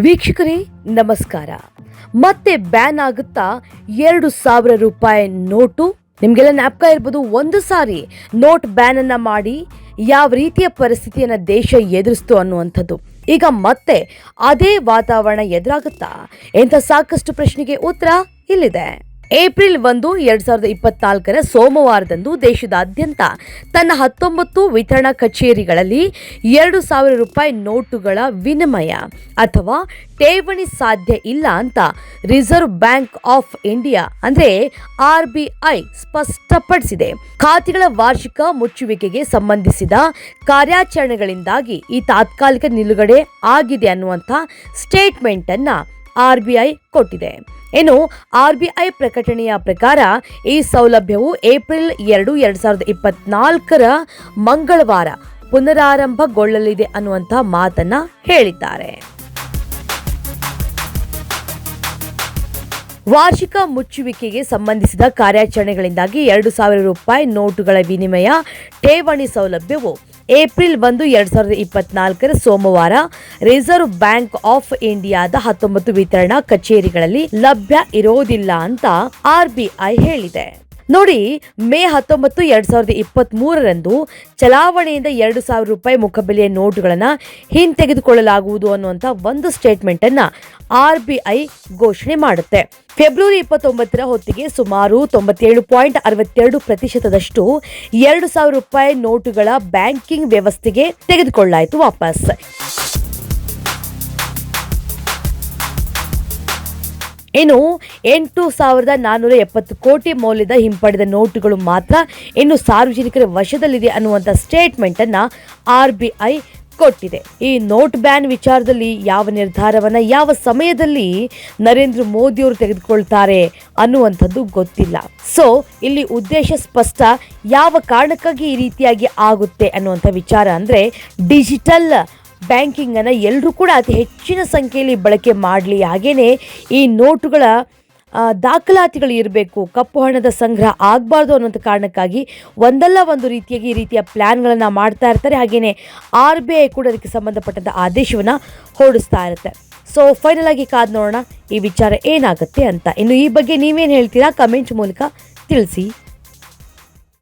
ವೀಕ್ಷಕರೇ, ನಮಸ್ಕಾರ. ಮತ್ತೆ ಬ್ಯಾನ್ ಆಗುತ್ತಾ ಎರಡು ಸಾವಿರ ರೂಪಾಯಿ ನೋಟು? ನಿಮಗೆಲ್ಲ ಜ್ಞಾಪಕ ಇರ್ಬೋದು, ಒಂದು ಸಾರಿ ನೋಟ್ ಬ್ಯಾನ್ ಅನ್ನ ಮಾಡಿ ಯಾವ ರೀತಿಯ ಪರಿಸ್ಥಿತಿಯನ್ನು ದೇಶ ಎದುರಿಸ್ತು ಅನ್ನುವಂಥದ್ದು. ಈಗ ಮತ್ತೆ ಅದೇ ವಾತಾವರಣ ಎದುರಾಗುತ್ತಾ? ಎಂಥ ಸಾಕಷ್ಟು ಪ್ರಶ್ನೆಗೆ ಉತ್ತರ ಇಲ್ಲಿದೆ. ಏಪ್ರಿಲ್ ಒಂದು, ಎರಡ್ ಸಾವಿರದ ಇಪ್ಪತ್ನಾಲ್ಕರ ಸೋಮವಾರದಂದು ದೇಶದಾದ್ಯಂತ ತನ್ನ ಹತ್ತೊಂಬತ್ತು ವಿತರಣಾ ಕಚೇರಿಗಳಲ್ಲಿ ಎರಡು ಸಾವಿರ ರೂಪಾಯಿ ನೋಟುಗಳ ವಿನಿಮಯ ಅಥವಾ ಠೇವಣಿ ಸಾಧ್ಯ ಇಲ್ಲ ಅಂತ ರಿಸರ್ವ್ ಬ್ಯಾಂಕ್ ಆಫ್ ಇಂಡಿಯಾ ಅಂದ್ರೆ ಆರ್ ಬಿ ಐ ಸ್ಪಷ್ಟಪಡಿಸಿದೆ. ಖಾತೆಗಳ ವಾರ್ಷಿಕ ಮುಚ್ಚುವಿಕೆಗೆ ಸಂಬಂಧಿಸಿದ ಕಾರ್ಯಾಚರಣೆಗಳಿಂದಾಗಿ ಈ ತಾತ್ಕಾಲಿಕ ನಿಲುಗಡೆ ಆಗಿದೆ ಅನ್ನುವಂಥ ಸ್ಟೇಟ್ಮೆಂಟ್ ಅನ್ನ ಆರ್ ಬಿ ಐ ಕೊಟ್ಟಿದೆ. ಇನ್ನು ಆರ್ಬಿಐ ಪ್ರಕಟಣೆಯ ಪ್ರಕಾರ ಈ ಸೌಲಭ್ಯವು ಏಪ್ರಿಲ್ ಎರಡು, ಎರಡ್ ಸಾವಿರದ ಇಪ್ಪತ್ನಾಲ್ಕರ ಮಂಗಳವಾರ ಪುನರಾರಂಭಗೊಳ್ಳಲಿದೆ ಅನ್ನುವಂಥ ಮಾತನ್ನ ಹೇಳಿದ್ದಾರೆ. ವಾರ್ಷಿಕ ಮುಚ್ಚುವಿಕೆಗೆ ಸಂಬಂಧಿಸಿದ ಕಾರ್ಯಾಚರಣೆಗಳಿಂದಾಗಿ ಎರಡು ಸಾವಿರ ರೂಪಾಯಿ ನೋಟುಗಳ ವಿನಿಮಯ, ಠೇವಣಿ ಸೌಲಭ್ಯವು ಏಪ್ರಿಲ್ ಒಂದು, ಎರಡು ಸಾವಿರದ ಇಪ್ಪತ್ನಾಲ್ಕರ ಸೋಮವಾರ ರಿಸರ್ವ್ ಬ್ಯಾಂಕ್ ಆಫ್ ಇಂಡಿಯಾದ ಹತ್ತೊಂಬತ್ತು ವಿತರಣಾ ಕಚೇರಿಗಳಲ್ಲಿ ಲಭ್ಯ ಇರೋದಿಲ್ಲ ಅಂತ ಆರ್ಬಿಐ ಹೇಳಿದೆ. ನೋಡಿ, ಮೇ ಹತ್ತೊಂಬತ್ತು ಎರಡು ಸಾವಿರದ ಇಪ್ಪತ್ತ್ ಮೂರರಂದು ಚಲಾವಣೆಯಿಂದ ಎರಡು ಸಾವಿರ ರೂಪಾಯಿ ಮುಖಬೆಲೆಯ ನೋಟುಗಳನ್ನು ಹಿಂತೆಗೆದುಕೊಳ್ಳಲಾಗುವುದು ಅನ್ನುವಂಥ ಒಂದು ಸ್ಟೇಟ್ಮೆಂಟ್ ಅನ್ನ ಆರ್ ಬಿ ಐ ಘೋಷಣೆ ಮಾಡುತ್ತೆ. ಫೆಬ್ರವರಿ ಇಪ್ಪತ್ತೊಂಬತ್ತರ ಹೊತ್ತಿಗೆ ಸುಮಾರು ತೊಂಬತ್ತೇಳು ಪಾಯಿಂಟ್ ಅರವತ್ತೆರಡು ಪ್ರತಿಶತದಷ್ಟು ಎರಡು ಸಾವಿರ ರೂಪಾಯಿ ನೋಟುಗಳ ಬ್ಯಾಂಕಿಂಗ್ ವ್ಯವಸ್ಥೆಗೆ ತೆಗೆದುಕೊಳ್ಳಾಯಿತು ವಾಪಸ್. ಇನ್ನು ಎಂಟು ಸಾವಿರದ ನಾನ್ನೂರ ಎಪ್ಪತ್ತು ಕೋಟಿ ಮೌಲ್ಯದ ಹಿಂಪಡೆದ ನೋಟುಗಳು ಮಾತ್ರ ಇನ್ನು ಸಾರ್ವಜನಿಕರ ವಶದಲ್ಲಿದೆ ಅನ್ನುವಂಥ ಸ್ಟೇಟ್ಮೆಂಟನ್ನು ಆರ್ ಬಿ ಐ ಕೊಟ್ಟಿದೆ. ಈ ನೋಟ್ ಬ್ಯಾನ್ ವಿಚಾರದಲ್ಲಿ ಯಾವ ನಿರ್ಧಾರವನ್ನು, ಯಾವ ಸಮಯದಲ್ಲಿ ನರೇಂದ್ರ ಮೋದಿಯವರು ತೆಗೆದುಕೊಳ್ತಾರೆ ಅನ್ನುವಂಥದ್ದು ಗೊತ್ತಿಲ್ಲ. ಸೊ ಇಲ್ಲಿ ಉದ್ದೇಶ ಸ್ಪಷ್ಟ, ಯಾವ ಕಾರಣಕ್ಕಾಗಿ ಈ ರೀತಿಯಾಗಿ ಆಗುತ್ತೆ ಅನ್ನುವಂಥ ವಿಚಾರ ಅಂದರೆ ಡಿಜಿಟಲ್ ಬ್ಯಾಂಕಿಂಗ್ ಅನ್ನ ಎಲ್ಲರೂ ಕೂಡ ಅತಿ ಹೆಚ್ಚಿನ ಸಂಖ್ಯೆಯಲ್ಲಿ ಬಳಕೆ ಮಾಡಲಿ. ಹಾಗೆಯೇ ಈ ನೋಟುಗಳ ದಾಖಲಾತಿಗಳು ಇರಬೇಕು. ಕಪ್ಪು ಹಣದ ಸಂಗ್ರಹ ಆಗಬಾರ್ದು ಅನ್ನೋಂಥ ಕಾರಣಕ್ಕಾಗಿ ಒಂದಲ್ಲ ಒಂದು ರೀತಿಯಾಗಿ ಈ ರೀತಿಯ ಪ್ಲ್ಯಾನ್ಗಳನ್ನು ಮಾಡ್ತಾ ಇರ್ತಾರೆ. ಹಾಗೆಯೇ ಆರ್ ಬಿ ಐ ಕೂಡ ಅದಕ್ಕೆ ಸಂಬಂಧಪಟ್ಟಂಥ ಆದೇಶವನ್ನು ಹೊರಡಿಸ್ತಾ ಇರುತ್ತೆ. ಸೊ ಫೈನಲ್ ಆಗಿ ಕಾದ್ ನೋಡೋಣ. ಈ ವಿಚಾರ ಏನಾಗುತ್ತೆ ಅಂತ. ಇನ್ನು ಈ ಬಗ್ಗೆ ನೀವೇನು ಹೇಳ್ತೀರಾ? ಕಮೆಂಟ್ ಮೂಲಕ ತಿಳಿಸಿ.